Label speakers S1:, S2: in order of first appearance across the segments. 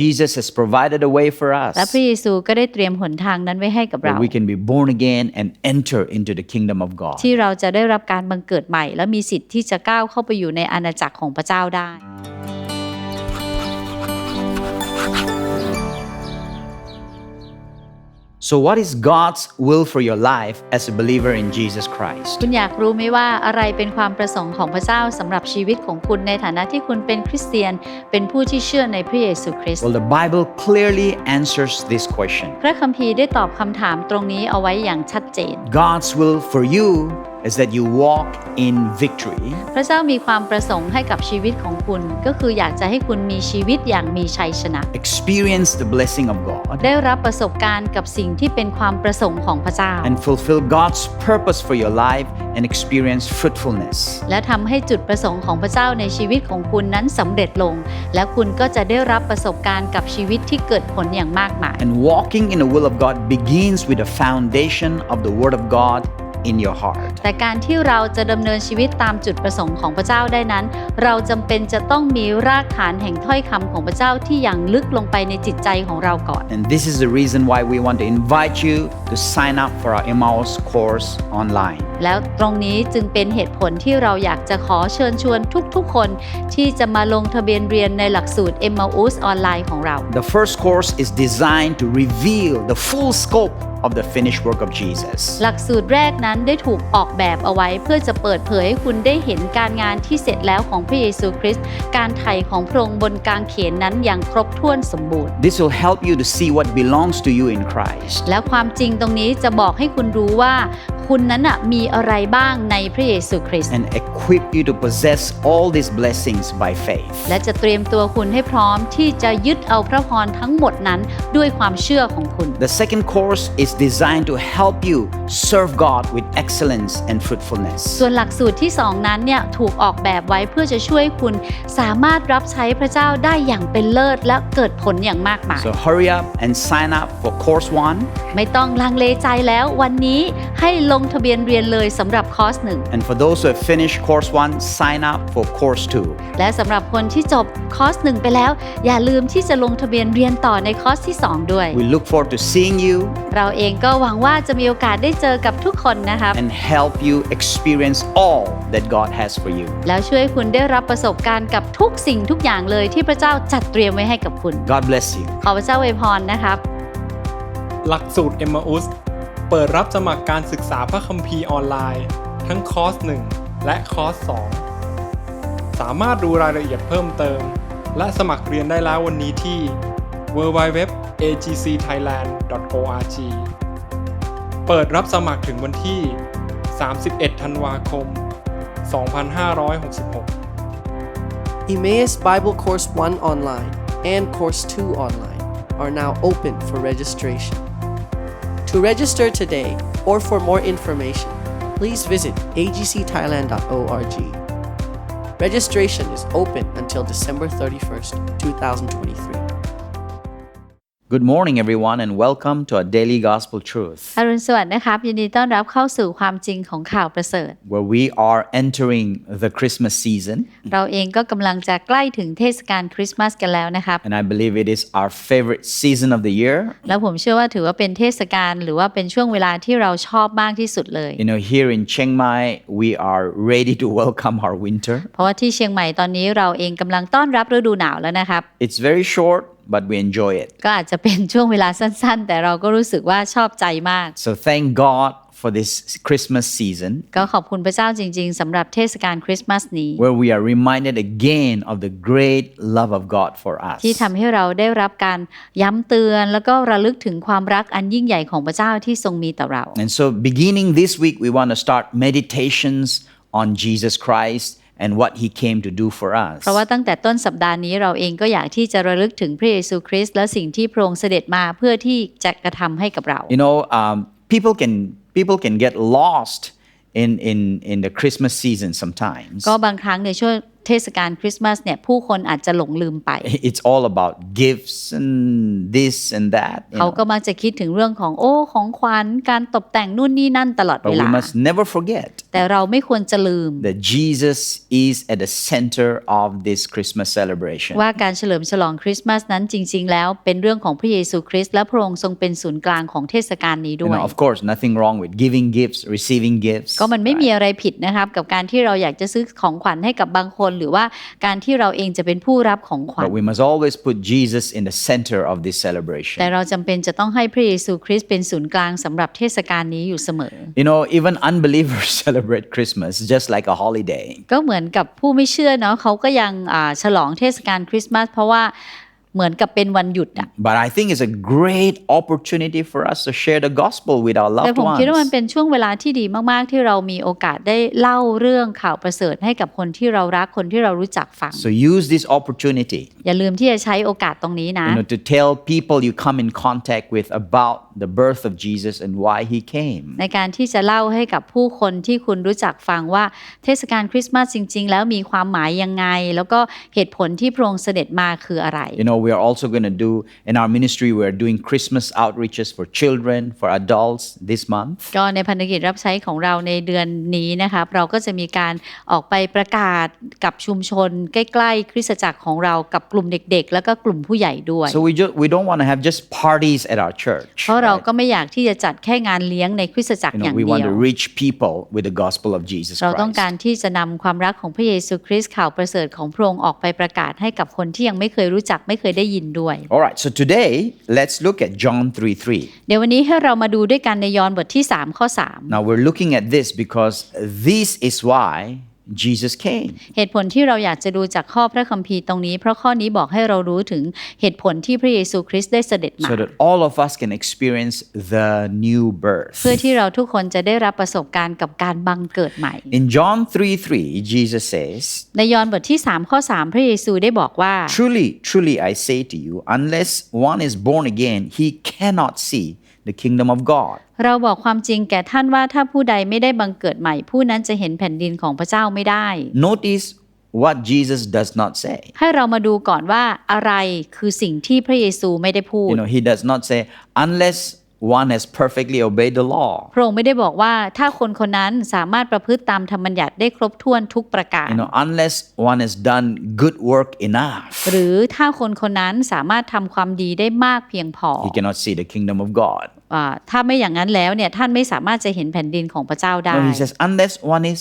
S1: Jesus has provided a way for
S2: และ
S1: us
S2: พระเยซูก็ได้เตรียมหนทางนั้นไว้ให้กับเรา
S1: where we can be born again and enter into the kingdom of God.
S2: ที่เราจะได้รับการบังเกิดใหม่ และมีสิทธิ์ที่จะก้าวเข้าไปอยู่ในอาณาจักรของพระเจ้าได้
S1: So, what is God's will for your life as a believer in Jesus Christ?
S2: คุณอยากรู้ไหมว่าอะไรเป็นความประสงค์ของพระเจ้าสำหรับชีวิตของคุณในฐานะที่คุณเป็นคริสเตียน เป็นผู้ที่เชื่อในพระเยซูคริสต์
S1: Well, the Bible clearly answers this question.
S2: พระคัมภีร์ได้ตอบคำถามตรงนี้เอาไว้อย่างชัดเจน
S1: God's will for you is that you walk in victory
S2: พระเจ้ามีความประสงค์ให้กับชีวิตของคุณ ก็คืออยากจะให้คุณมีชีวิตอย่างมีชัยชนะ
S1: experience the blessing of God
S2: ได้รับประสบการณ์กับสิ่งที่เป็นความประสงค์ของพระเจ้า
S1: and fulfill God's purpose for your life and experience fruitfulness.
S2: และทำให้จุดประสงค์ของพระเจ้าในชีวิตของคุณนั้นสำเร็จลง และคุณก็จะได้รับประสบการณ์กับชีวิตที่เกิดผลอย่างมากมาย
S1: And walking in the will of God begins with the foundation of the Word of God in your heart.
S2: แต่การที่เราจะดำเนินชีวิตตามจุดประสงค์ของพระเจ้าได้นั้น เราจำเป็นจะต้องมีรากฐานแห่งถ้อยคำของพระเจ้าที่อย่างลึกลงไปในจิตใจของเราก่อน
S1: And this is the reason why we want to invite you to sign up for our Emmaus course online.
S2: แล้วตรงนี้จึงเป็นเหตุผลที่เราอยากจะขอเชิญชวนทุกๆ คนที่จะมาลงทะเบียนเรียนในหลักสูตร m m o s ออนไลน์ของเรา
S1: The first course is designed to reveal the full scope of the finished work of Jesus.
S2: หลักสูตรแรกนั้นได้ถูกออกแบบเอาไว้เพื่อจะเปิดเผยให้คุณได้เห็นการงานที่เสร็จแล้วของพระเยซูคริสต์การไถ่ของพระองค์บนกางเขนนั้นอย่างครบถ้วนสมบูรณ์
S1: This will help you to see what belongs to you in Christ
S2: แล้วความจริงตรงนี้จะบอกให้คุณรู้ว่า คุณนั้นน่ะมีอะไรบ้างในพระเยซูคริสต์
S1: and equip you to possess all these blessings by faith.
S2: และจะเตรียมตัวคุณให้พร้อมที่จะยึดเอาพระพรทั้งหมดนั้นด้วยความเชื่อของคุณ
S1: The second course is designed to help you serve God with excellence and fruitfulness.
S2: ส่วนหลักสูตรที่2นั้นเนี่ยถูกออกแบบไว้เพื่อจะช่วยคุณสามารถรับใช้พระเจ้าได้อย่างเป็นเลิศและเกิดผลอย่างมากมาย
S1: So hurry up and sign up for course 1
S2: ไม่ต้องลังเลใจแล้ววันนี้ให้ลงทะเบียนเรียนเลยสำหรับคอร์สหนึ่ง
S1: and for those who have finished course 1 sign up for course 2.
S2: และสำหรับคนที่จบคอร์สหนึ่งไปแล้ว อย่าลืมที่จะลงทะเบียนเรียนต่อในคอร์สที่ 2 ด้วย
S1: We look forward to seeing you
S2: เราเองก็หวังว่าจะมีโอกาสได้เจอกับทุกคนนะครับ
S1: and help you experience all that God has for you.
S2: แล้วช่วยให้คุณได้รับประสบการณ์กับทุกสิ่งทุกอย่างเลยที่พระเจ้าจัดเตรียมไว้ให้กับคุณ
S1: God bless you.
S2: ขอพระเจ้าอวยพรนะครับ
S3: หลักสูตร m อ u s เปิดรับสมัครการศึกษาพระคัมภีร์ออนไลน์ ทั้งคอร์ส 1 และคอร์ส 2 สามารถดูรายละเอียดเพิ่มเติม และสมัครเรียนได้แล้ววันนี้ที่ www.agcthailand.org เปิดรับสมัครถึงวันที่ 31 ธันวาคม 2566
S4: Emmaus Bible Course 1 online and Course 2 online are now open for registration. To register today or for more information, please visit agcthailand.org. Registration is open until December 31st, 2023.
S1: Good morning, everyone, and welcome to our daily gospel truth,
S2: อรุณสวัสดิ์นะครับ ยินดีต้อนรับเข้าสู่ความจริงของข่าวประเสริฐ
S1: where we are entering the Christmas season.
S2: เราเองก็กำลังจะใกล้ถึงเทศกาลคริสต์มาสกันแล้วนะครับ
S1: And I believe it is our favorite season of the year.
S2: แล้วผมเชื่อว่าถือว่าเป็นเทศกาลหรือว่าเป็นช่วงเวลาที่เราชอบมากที่สุดเลย
S1: You know, here in Chiang Mai, we are ready to welcome our winter.
S2: เพราะว่าที่เชียงใหม่ตอนนี้เราเองกำลังต้อนรับฤดูหนาวแล้วนะครับ
S1: It's very short, but we enjoy it.
S2: ก็อาจจะเป็นช่วงเวลาสั้นๆ แต่เราก็รู้สึกว่าชอบใจมาก
S1: So thank God for this Christmas season
S2: ก็ขอบคุณพระเจ้าจริงๆสำหรับเทศกาลคริสต์มาสนี้
S1: where we are reminded again of the great love of God for us.
S2: ที่ทำให้เราได้รับการย้ำเตือน แล้วก็ระลึกถึงความรักอันยิ่งใหญ่ของพระเจ้าที่ทรงมีต่อเรา
S1: And so, beginning this week, we want to start meditations on Jesus Christ and what he came to do for us.
S2: เพราะว่าตั้งแต่ต้นสัปดาห์นี้เราเองก็อยากที่จะระลึกถึงพระเยซูคริสต์และสิ่งที่พระองค์เสด็จมาเพื่อที่จะกระทำให้กับเรา
S1: You know, um, people can people can get lost in in in the Christmas season sometimes.
S2: ก็บางครั้งในช่วง เทศกาลคริสต์มาสเนี่ยผู้คนอาจจะหลงลืมไป
S1: It's all about gifts and this and that. you
S2: เขา
S1: know.
S2: ก็มักจะคิดถึงเรื่องของโอ้ของขวัญการตกแต่งนู่นนี่นั่นตลอด
S1: But
S2: เว
S1: we
S2: ลา
S1: must never forget
S2: แต่เราไม่ควรจะลืม
S1: that Jesus is at the center of this Christmas celebration.
S2: ว่าการเฉลิมฉลองคริสต์มาสนั้นจริง ๆ แล้วเป็นเรื่องของพระเยซูคริสต์และพระองค์ทรงเป็นศูนย์กลางของเทศกาลนี้
S1: You
S2: ด้วย
S1: know, of course, nothing wrong with giving gifts, receiving gifts.
S2: ก็มันไม่มีอะไรผิดนะครับกับการที่เราอยากจะซื้อของขวัญให้กับบางคนหรือว่าการที่เราเองจะเป็นผู้รับของขวัญ
S1: But we must always put Jesus in the center of this celebration.
S2: แต่เราจำเป็นจะต้องให้พระเยซูคริสต์เป็นศูนย์กลางสำหรับเทศกาลนี้อยู่เสมอ
S1: You know, even unbelievers celebrate Christmas just like a holiday.
S2: ก็เหมือนกับผู้ไม่เชื่อเนาะเขาก็ยังอ่าฉลองเทศกาลคริสต์มาสเพราะว่า เหมือนกับเป็นวันหยุดอะ
S1: But I think it's a great opportunity for us to share the gospel with our
S2: แต่
S1: loved
S2: ผมคิดว่ามัน
S1: ones.
S2: เป็นช่วงเวลาที่ดีมาก ๆ ที่เรามีโอกาสได้เล่าเรื่องข่าวประเสริฐให้กับคนที่เรารักคนที่เรารู้จักฟัง
S1: So use this opportunity
S2: อย่าลืมที่จะใช้โอกาสตรงนี้นะ
S1: you know, to tell people you come in contact with about the birth of Jesus and why he came.
S2: ในการที่จะเล่าให้กับผู้คนที่คุณรู้จักฟังว่าเทศกาลคริสต์มาสจริง ๆ แล้วมีความหมายยังไง แล้วก็เหตุผลที่พระองค์เสด็จมาคืออะไร
S1: You know, we are also going to do in our ministry, we are doing Christmas outreaches for children, for adults this month.
S2: ก็ในพันธกิจรับใช้ของเราในเดือนนี้นะครับเราก็จะมีการออกไปประกาศกับชุมชน ใกล้ๆคริสตจักรของเรากับกลุ่มเด็ก ๆ แล้วก็กลุ่มผู้ใหญ่ด้วย
S1: So we just we don't want to have just parties at our church.
S2: เพราะเรา
S1: right?
S2: ก็ไม่อยากที่จะจัดแค่งานเลี้ยงในคริสตจักร
S1: You
S2: อ
S1: know,
S2: ย่าง
S1: we
S2: เดี
S1: want
S2: ยว
S1: to reach people with the gospel of Jesus
S2: เราต้องการ
S1: Christ.
S2: ที่จะนำความรักของพระเยซูคริสต์ข่าวประเสริฐของพระองค์ออกไปประกาศให้กับคนที่ยังไม่เคยรู้จักไม่เคยได้ยินด้วย
S1: All right, so today let's look at John 3 3.
S2: เดี๋ยววันนี้ให้เรามาดูด้วยกันในยอห์นบทที่3ข้อ
S1: Now we're looking at this because this is why Jesus came.
S2: 3เหตุผลที่เราอยากจะดูจากข้อพระคัมภีร์ตรงนี้ เพราะข้อนี้บอกให้เรารู้ถึงเหตุผลที่พระเยซูคริสต์ได้เสด็จมา
S1: So that all of us can experience the new birth.
S2: เพื่อที่เราทุกคนจะได้รับประสบการณ์กับการบังเกิดใหม่
S1: In John 3 3, Jesus says,
S2: ในยอห์นบทที่3ข้อ3พระเยซูได้บอกว่า
S1: Truly, truly, I say to you, unless one is born again, he cannot see the kingdom of God.
S2: เราบอกความจริงแก่ท่านว่าถ้าผู้ใดไม่ได้บังเกิดใหม่ ผู้นั้นจะเห็นแผ่นดินของพระเจ้าไม่ได้
S1: Notice what Jesus does not say.
S2: ให้เรามาดูก่อนว่าอะไรคือสิ่งที่พระเยซูไม่ได้พูด
S1: You know, he does not say, unless one has perfectly obeyed the law.
S2: พระองค์ไม่ได้บอกว่าถ้าคนคนนั้นสามารถประพฤติตามธรรมบัญญัติได้ครบถ้วนทุกประการ
S1: You know, unless one has done good work enough,
S2: หรือถ้าคนคนนั้นสามารถทำความดีได้มากเพียงพอ
S1: he cannot see the kingdom of God.
S2: อ่าถ้าไม่อย่างนั้นแล้วเนี่ยท่านไม่สามารถจะเห็นแผ่นดินของพระเจ้าได้
S1: No, he says, unless one is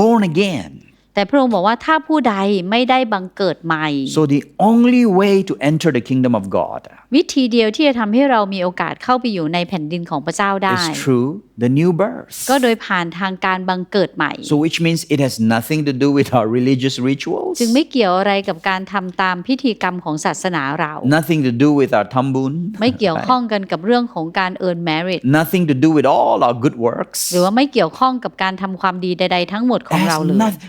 S1: born again.
S2: แต่พระองค์บอกว่าถ้าผู้ใดไม่ได้บังเกิดใหม่
S1: So the only way to enter the kingdom of God
S2: วิธีเดียวที่จะทำให้เรามีโอกาสเข้าไปอยู่ในแผ่นดินของพระเจ้าได้
S1: is through the new birth.
S2: ก็โดยผ่านทางการบังเกิดใหม่
S1: So which means it has nothing to do with our religious rituals,
S2: จึงไม่เกี่ยวอะไรกับการทำตามพิธีกรรมของศาสนาเรา
S1: nothing to do with our tambun,
S2: ไม่เกี่ยวข้องกันกับเรื่องของการเอิร์นแมริ t
S1: nothing to do with all our good works.
S2: หรือว่าไม่เกี่ยวข้องกับการทำความดีใดๆทั้งหมดของ
S1: Has
S2: เราเลย
S1: noth-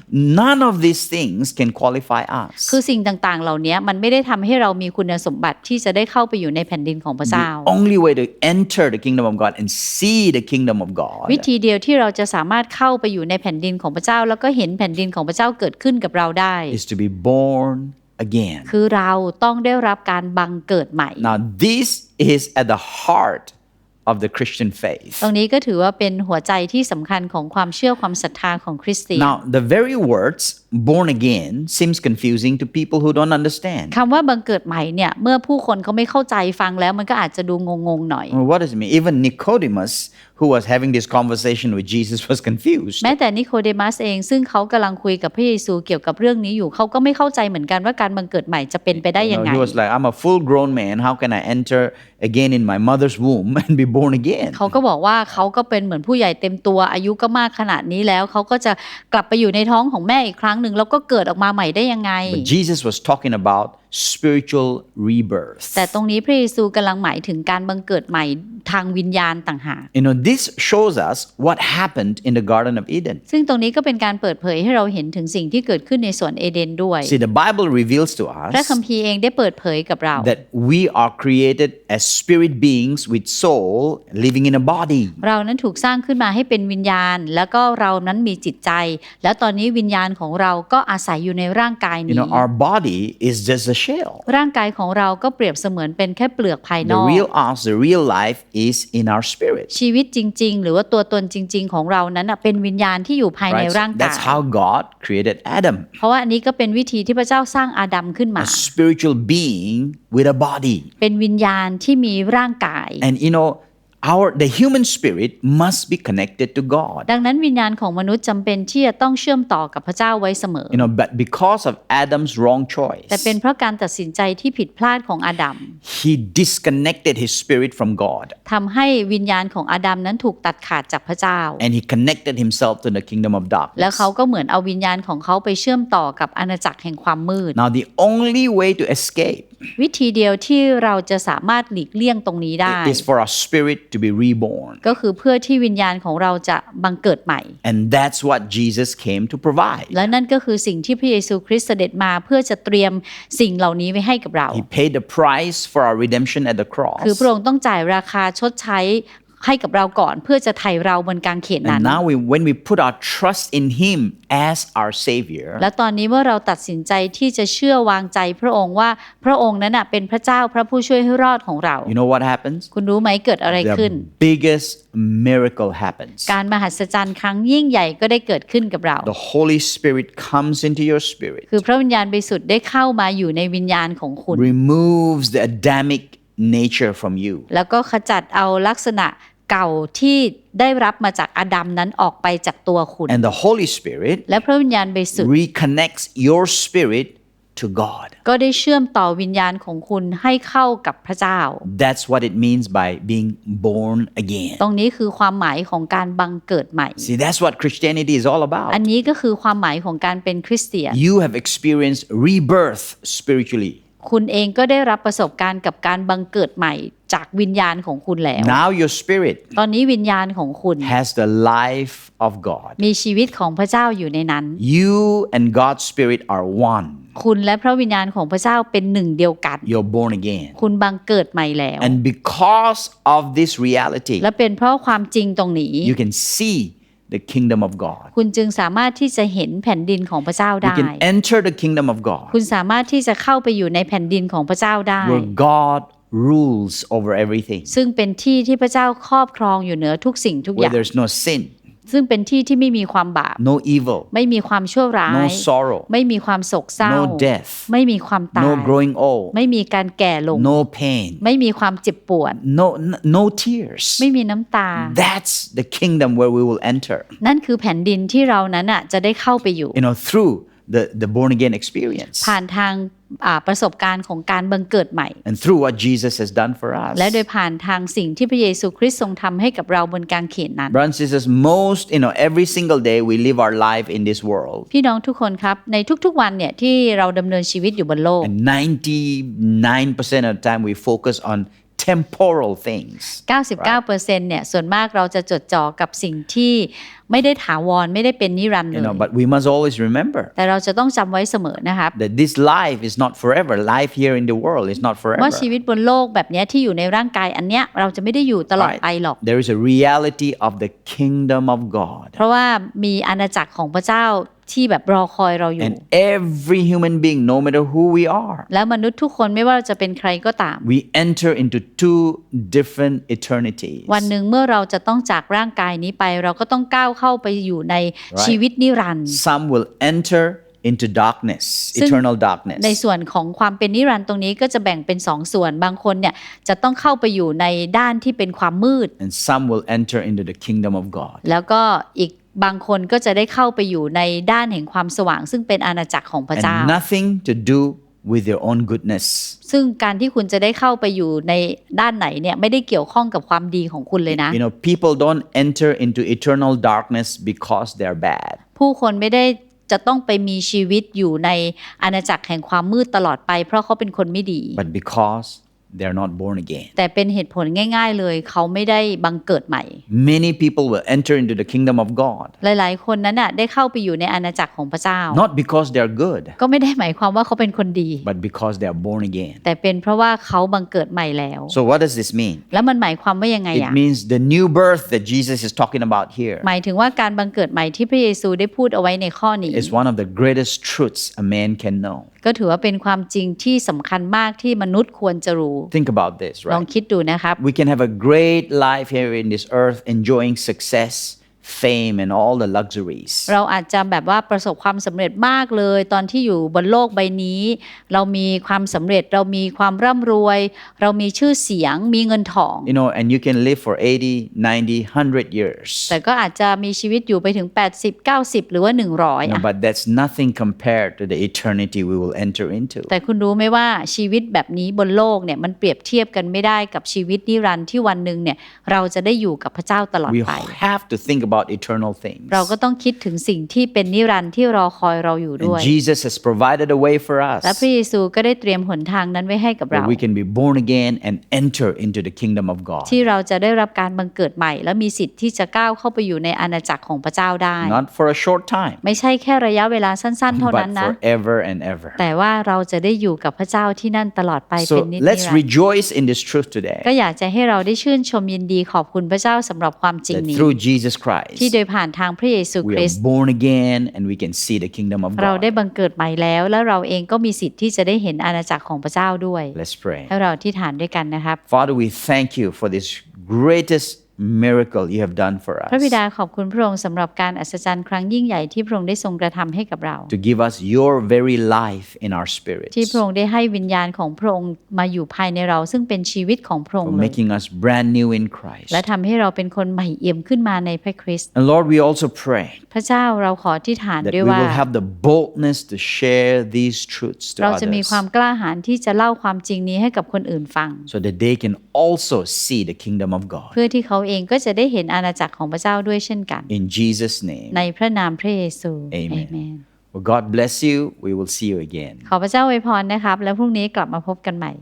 S1: none of these things can qualify us.
S2: คือสิ่งต่างๆ เหล่านี้มันไม่ได้ทำให้เรามีคุณสมบัติที่จะได้เข้าไปอยู่ในแผ่นดินของพระเจ้า
S1: The only way to enter the kingdom of God and see the kingdom of God
S2: วิธีเดียวที่เราจะสามารถเข้าไปอยู่ในแผ่นดินของพระเจ้า แล้วก็เห็นแผ่นดินของพระเจ้าเกิดขึ้นกับเราได้
S1: is to be born again.
S2: คือเราต้องได้รับการบังเกิดใหม่
S1: Now, this is at the heart of the Christian faith.
S2: ตรงนี้ก็ถือว่าเป็นหัวใจที่สำคัญของความเชื่อความศรัทธาของคริสเตียน
S1: Now, the very words born again seems confusing to people who don't understand.
S2: คำว่าบังเกิดใหม่เนี่ยเมื่อผู้คนเขาไม่เข้าใจฟังแล้วมันก็อาจจะดูงงๆหน่อย
S1: Well, what does it mean? Even Nicodemus, who was having this conversation with Jesus, was confused.
S2: แม้แต่นิโคเดมัสเองซึ่งเขากำลังคุยกับพระเยซูเกี่ยวกับเรื่องนี้อยู่เขาก็ไม่เข้าใจเหมือนกันว่าการบังเกิดใหม่จะเป็นไปได้
S1: You
S2: ยัง
S1: know,
S2: ไง
S1: he was like, I'm a full grown man. How can I enter again in my mother's womb and be born again?
S2: เขาก็บอกว่าเขาก็เป็นเหมือนผู้ใหญ่เต็มตัวอายุก็มากขนาดนี้แล้วเขาก็จะกลับไปอยู่ในท้องของแม่อีกครั้งหนึ่งแล้วก็เกิดออกมาใหม่ได้ยังไง
S1: But Jesus was talking about spiritual rebirth.
S2: แต่ตรงนี้พระเยซูกำลังหมายถึงการบังเกิดใหม่ทางวิญญาณต่างหาก
S1: You know, this shows us what happened in the Garden of Eden.
S2: ซึ่งตรงนี้ก็เป็นการเปิดเผยให้เราเห็นถึงสิ่งที่เกิดขึ้นในสวนเอเดนด้วย
S1: See, the Bible reveals to
S2: พระ
S1: us
S2: คัมภีร์เองได้เปิดเผยกับเรา
S1: that we are created as spirit beings with soul living in a body.
S2: เรานั้นถูกสร้างขึ้นมาให้เป็นวิญญาณ แล้วก็เรานั้นมีจิตใจ แล้วตอนนี้วิญญาณของเราก็อาศัยอยู่ในร่างกาย
S1: You
S2: นี้
S1: know, our body is just a shell.
S2: ร่างกายของเราก็เปรียบเสมือนเป็นแค่เปลือกภายน
S1: The
S2: อก
S1: real us, the real life is in our spirit.
S2: ชีวิตจริง ๆ หรือว่าตัวตนจริง ๆ ของเรานั้นน่ะเป็นวิญญาณที่อยู่ภายใน
S1: Right?
S2: ร่าง
S1: So
S2: กาย
S1: that's how God created Adam,
S2: เพราะว่าอันนี้ก็เป็นวิธีที่พระเจ้าสร้างอาดัมขึ้นมา
S1: a spiritual being with a body.
S2: เป็นวิญญาณที่มีร่างกาย
S1: And you know, our the human spirit must be connected to God.
S2: ดังนั้นวิญญาณของมนุษย์จำเป็นที่จะต้องเชื่อมต่อกับพระเจ้าไว้เสมอ
S1: You know, but because of Adam's wrong choice,
S2: แต่เป็นเพราะการตัดสินใจที่ผิดพลาดของอาดัม
S1: he disconnected his spirit from God
S2: ทำให้วิญญาณของอาดัมนั้นถูกตัดขาดจากพระเจ้า
S1: and he connected himself to the kingdom of
S2: แล้ว
S1: darkness.
S2: เขาก็เหมือนเอาวิญญาณของเขาไปเชื่อมต่อกับอาณาจักรแห่งความมืด
S1: Now, the only way to escape
S2: วิธีเดียวที่เราจะสามารถหลีกเลี่ยงตรงนี้ได้
S1: is for our spirit to be reborn.
S2: ก็คือเพื่อที่วิญญาณของเราจะบังเกิดใหม่
S1: And that's what Jesus came to provide.
S2: และนั่นก็คือสิ่งที่พระเยซูคริสต์เสด็จมาเพื่อจะเตรียมสิ่งเหล่านี้ไว้ให้กับเรา
S1: He paid the price for our redemption at the cross.
S2: คือพระองค์ต้องจ่ายราคาชดใช้ ให้กับเราก่อนเพื่อจะไถ่เราบนกางเขนนั้
S1: And
S2: น
S1: now, we, when we put our trust in Him as our Savior,
S2: และตอนนี้เมื่อเราตัดสินใจที่จะเชื่อวางใจพระองค์ว่าพระองค์นั้นนะเป็นพระเจ้าพระผู้ช่วยให้รอดของเรา
S1: you know what happens?
S2: คุณรู้ไหมเกิดอะไรขึ้น
S1: The biggest miracle happens.
S2: การมหัศจรรย์ครั้งยิ่งใหญ่ก็ได้เกิดขึ้นกับเรา
S1: The Holy Spirit comes into your spirit,
S2: คือพระวิญญาณบริสุทธิ์ได้เข้ามาอยู่ในวิญญาณของคุณ
S1: removes the Adamic nature from you.
S2: แล้วก็ขจัดเอาลักษณะ เก่าที่ได้รับมาจากอาดัมนั้นออกไปจากตัวคุณ
S1: And the Holy Spirit
S2: และพระวิญญาณบริสุทธิ์
S1: reconnects your spirit to God.
S2: ก็ได้เชื่อมต่อวิญญาณของคุณให้เข้ากับพระเจ้า
S1: That's what it means by being born again.
S2: ตรงนี้คือความหมายของการบังเกิดใหม่
S1: See, that's what Christianity is all
S2: อั
S1: about.
S2: นนี้ก็คือความหมายของการเป็นคริสเตียน
S1: You have experienced rebirth spiritually.
S2: คุณเองก็ได้รับประสบการณ์กับการบังเกิดใหม่จากวิญญาณของคุณแล้ว
S1: Now your spirit
S2: ตอนนี้วิญญาณของคุณ
S1: has the life of God.
S2: มีชีวิตของพระเจ้าอยู่ในนั้น
S1: You and God's spirit are one.
S2: คุณและพระวิญญาณของพระเจ้าเป็นหนึ่งเดียวกัน
S1: You're born again.
S2: คุณบังเกิดใหม่แล้ว
S1: And because of this reality,
S2: และเป็นเพราะความจริงตรงนี้
S1: you can see the kingdom of God.
S2: คุณจึงสามารถที่จะเห็นแผ่นดินของพระเจ้า
S1: You
S2: ได้
S1: can enter the kingdom of God
S2: คุณสามารถที่จะเข้าไปอยู่ในแผ่นดินของพระเจ้าได้
S1: where God rules over everything,
S2: ซึ่งเป็นที่ที่พระเจ้าครอบครองอยู่เหนือทุกสิ่งทุกอ
S1: where
S2: ย่าง
S1: there's no sin,
S2: ซึ่งเป็นที่ที่ไม่มีความบาป
S1: no evil,
S2: ไม่มีความชั่วร้าย
S1: no sorrow,
S2: ไม่มีความโศกเศร้า
S1: no death,
S2: ไม่มีความตาย
S1: no growing old,
S2: ไม่มีการแก่ลง
S1: no pain,
S2: ไม่มีความเจ็บปวด
S1: no, n- no tears.
S2: ไม่มีน้ำตา
S1: That's the kingdom where we will enter,
S2: นั่นคือแผ่นดินที่เรานั้นอะจะได้เข้าไปอยู่
S1: you know, through the, the born again experience
S2: ผ่านทางอ่าประสบการณ์ของการบังเกิดใหม่
S1: and through what Jesus has done for us.
S2: และโดยผ่านทางสิ่งที่พระเยซูคริสต์ทรงทำให้กับเราบนกางเขนนั้น
S1: Brothers and sisters, most, you know, every single day we live our life in this world.
S2: พี่น้องทุกคนครับ ในทุกๆวันเนี่ยที่เราดำเนินชีวิตอยู่บนโลก
S1: And 99% of the time we focus on temporal things.
S2: 99%เนี่ยส่วนมากเราจะจดจ่อกับสิ่งที่ ไม่ได้ถาวรไม่ได้เป็นนิรันดร์เล
S1: You know,
S2: ย
S1: but we must always remember
S2: แต่เราจะต้องจำไว้เสมอนะครับ
S1: that this life is not forever. Life here in the world is not
S2: ว่า
S1: forever.
S2: ชีวิตบนโลกแบบเนี้ยที่อยู่ในร่างกายอันเนี้ยเราจะไม่ได้อยู่ตลอด
S1: Right?
S2: ไปหรอก
S1: There is a reality of the kingdom of God.
S2: เพราะว่ามีอาณาจักรของพระเจ้า ที่แบบรอคอยเราอยู่
S1: And every human being, no matter who we are,
S2: แล้วมนุษย์ทุกคนไม่ว่าเราจะเป็นใครก็ตาม
S1: we enter into two different eternities.
S2: วันหนึ่งเมื่อเราจะต้องจากร่างกายนี้ไป เราก็ต้องก้าวเข้าไปอยู่ในชีวิตนิรันดร์
S1: Some will enter into darkness,
S2: ซึ่ง
S1: eternal darkness.
S2: ในส่วนของความเป็นนิรันดร์ตรงนี้ก็จะแบ่งเป็นสองส่วนบางคนเนี่ยจะต้องเข้าไปอยู่ในด้านที่เป็นความมืด
S1: And some will enter into the kingdom of God.
S2: แล้วก็อีก บางคนก็จะได้เข้าไปอยู่ในด้านแห่งความสว่าง ซึ่งเป็นอาณาจักรของพระเจ้า
S1: And nothing to do with your own goodness.
S2: ซึ่งการที่คุณจะได้เข้าไปอยู่ในด้านไหนเนี่ยไม่ได้เกี่ยวข้องกับความดีของคุณเลยนะ
S1: You know, people don't enter into eternal darkness because they're bad.
S2: ผู้คนไม่ได้จะต้องไปมีชีวิตอยู่ในอาณาจักรแห่งความมืดตลอดไป เพราะเขาเป็นคนไม่ดี
S1: but because they're not born again.
S2: แต่เป็นเหตุผลง่าย ๆ เลย เขาไม่ได้บังเกิดใหม่
S1: Many people will enter into the kingdom of God,
S2: หลายๆ คนนั้นน่ะได้เข้าไปอยู่ในอาณาจักรของพระเจ้า
S1: not because they're good,
S2: ก็ไม่ได้หมายความว่าเขาเป็นคนดี
S1: but because they are born again.
S2: แต่เป็นเพราะว่าเขาบังเกิดใหม่แล้ว
S1: So, what does this mean?
S2: แล้วมันหมายความว่ายังไง
S1: It
S2: อ่ะ
S1: means the new birth that Jesus is talking about here
S2: หมายถึงว่าการบังเกิดใหม่ที่พระเยซูได้พูดเอาไว้ในข้อนี้
S1: is one of the greatest truths a man can know.
S2: ก็ถือว่าเป็นความจริงที่สำคัญมากที่มนุษย์ควรจะรู้
S1: Think about this,
S2: ลอง
S1: right?
S2: คิดดูนะครับ
S1: We can have a great life here in this earth, enjoying success, fame, and all the luxuries.
S2: เราอาจจะแบบว่าประสบความสำเร็จมากเลย ตอนที่อยู่บนโลกใบนี้ เรามีความสำเร็จเรามีความร่ำรวย เรามีชื่อเสียงมีเงินทอง
S1: You know, and you can live for 80, 90, 100 years.
S2: แต่ก็อาจจะมีชีวิตอยู่ไปถึง 80 90 หรือว่า 100
S1: You know,
S2: อะ
S1: but that's nothing compared to the eternity we will enter into.
S2: แต่คุณรู้ไหมว่าชีวิตแบบนี้บนโลกเนี่ยมันเปรียบเทียบกันไม่ได้กับชีวิตนิรันดร์ที่วันหนึ่งเนี่ยเราจะได้อยู่กับพระเจ้าตลอด
S1: We
S2: ไป
S1: have to think about eternal things.
S2: เราก็ต้องคิดถึงสิ่งที่เป็นนิรันดร์ที่รอคอยเราอยู่ด้วย
S1: And Jesus has provided a way for
S2: และ
S1: us
S2: พระเยซูก็ได้เตรียมหนทางนั้นไว้ให้กับเรา
S1: that we can be born again and enter into the kingdom of God.
S2: ที่เราจะได้รับการบังเกิดใหม่ และมีสิทธิ์ที่จะก้าวเข้าไปอยู่ในอาณาจักรของพระเจ้าได้
S1: Not for a short time,
S2: ไม่ใช่แค่ระยะเวลาสั้น ๆ เท่านั้
S1: but
S2: นนะ
S1: forever and ever.
S2: แต่ว่าเราจะได้อยู่กับพระเจ้าที่นั่นตลอดไปเป็
S1: So
S2: นนิจ
S1: let's
S2: นิรันดร์
S1: rejoice in this truth
S2: ก็
S1: today
S2: อยากจะให้เราได้ชื่นชมยินดีขอบคุณพระเจ้าสำหรับความจริง
S1: that
S2: นี้
S1: through Jesus
S2: ที่
S1: Christ
S2: โดยผ่านทางพระเยซู
S1: we
S2: คริ
S1: are
S2: สต์
S1: born again and we can see the kingdom of
S2: เราได้
S1: God.
S2: บังเกิดใหม่แล้ว และเราเองก็มีสิทธิ์ที่จะได้เห็นอาณาจักรของพระเจ้าด้วย
S1: Let's pray.
S2: ให้เราที่ฐานด้วยกันนะครับ
S1: Father, we thank you for this greatest miracle you have done for
S2: พระบิ
S1: us
S2: ดาขอบคุณพระองค์สำหรับการอัศจรรย์ครั้งยิ่งใหญ่ที่พระองค์ได้ทรงกระทำให้กับเรา
S1: to give us your very life in our spirits,
S2: ที่พระองค์ได้ให้วิญญาณของพระองค์มาอยู่ภายในเราซึ่งเป็นชีวิตของพระอง
S1: for
S2: ค์เลย
S1: making us brand new in Christ.
S2: และทำให้เราเป็นคนใหม่เอี่ยมขึ้นมาในพระคริสต์
S1: And Lord, we also pray
S2: พระเจ้าเราขอที่ฐาน
S1: that
S2: ด้วย
S1: we
S2: ว่า
S1: will have the boldness to share these truths to
S2: เราจะมี
S1: others
S2: ความกล้าหาญที่จะเล่าความจริงนี้ให้กับคนอื่นฟัง
S1: so that they can also see the kingdom of God.
S2: เพื่อที่เขาเองก็จะได้เห็นอาณาจักรของพระเจ้าด้วยเช่นกัน
S1: In Jesus' name.
S2: ในพระนามพระเยซู
S1: Amen.
S2: Amen
S1: Well, God bless you. We will see you again.
S2: ขอพระเจ้าอวยพรนะครับ แล้วพรุ่งนี้กลับมาพบกันใหม่